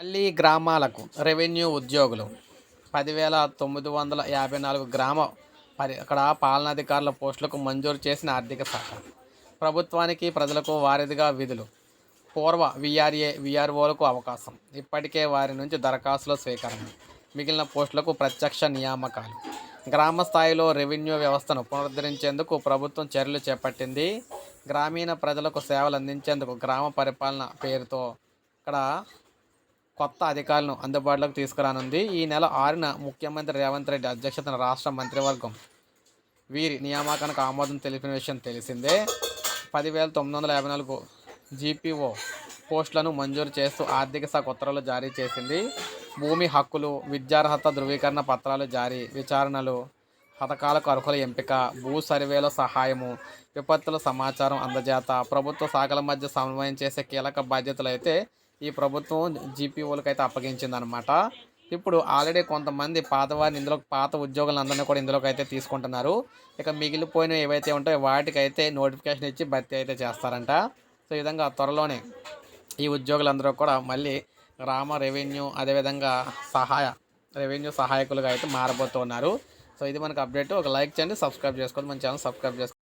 మళ్ళీ గ్రామాలకు రెవెన్యూ ఉద్యోగులు పదివేల తొమ్మిది వందల యాభై నాలుగు గ్రామ పరి అక్కడ పాలనాధికారుల పోస్టులకు మంజూరు చేసిన ఆర్థిక శాఖ. ప్రభుత్వానికి ప్రజలకు వారిదిగా విధులు. పూర్వ విఆర్ఏ విఆర్ఓలకు అవకాశం. ఇప్పటికే వారి నుంచి దరఖాస్తుల స్వీకరణ. మిగిలిన పోస్టులకు ప్రత్యక్ష నియామకాలు. గ్రామ స్థాయిలో రెవెన్యూ వ్యవస్థను పునరుద్ధరించేందుకు ప్రభుత్వం చర్యలు చేపట్టింది. గ్రామీణ ప్రజలకు సేవలు అందించేందుకు గ్రామ పరిపాలన పేరుతో ఇక్కడ కొత్త అధికారులను అందుబాటులోకి తీసుకురానుంది. ఈ నెల ఆరున ముఖ్యమంత్రి రేవంత్ రెడ్డి అధ్యక్షతన రాష్ట్ర మంత్రివర్గం వీరి నియామకానికి ఆమోదం తెలిపిన విషయం తెలిసిందే. పదివేల తొమ్మిది వందల యాభై నాలుగు జీపీఓ పోస్టులను మంజూరు చేస్తూ ఆర్థిక శాఖ ఉత్తర్వులు జారీ చేసింది. భూమి హక్కులు విద్యార్హత ధృవీకరణ పత్రాలు జారీ విచారణలు పథకాలకు అర్హుల ఎంపిక భూ సర్వేలో సహాయము విపత్తుల సమాచారం అందజేత ప్రభుత్వ శాఖల మధ్య సమన్వయం చేసే కీలక బాధ్యతలు అయితే ఈ ప్రభుత్వం జీపీఓలకు అయితే అప్పగించిందనమాట ఇప్పుడు ఆల్రెడీ కొంతమంది పాత వారిని ఇందులో పాత ఉద్యోగులందరినీ కూడా ఇందులోకి అయితే తీసుకుంటున్నారు. ఇక మిగిలిపోయిన ఏవైతే ఉంటాయో వాటికైతే నోటిఫికేషన్ ఇచ్చి భర్తీ అయితే చేస్తారంట. సో ఈ విధంగా త్వరలోనే ఈ ఉద్యోగులందరూ కూడా మళ్ళీ గ్రామ రెవెన్యూ అదేవిధంగా సహాయ రెవెన్యూ సహాయకులుగా అయితే మారబోతున్నారు. సో ఇది మనకు అప్డేట్. ఒక లైక్ చేయండి సబ్స్క్రైబ్ చేసుకోండి మన ఛానల్ సబ్స్క్రైబ్ చేసుకోండి.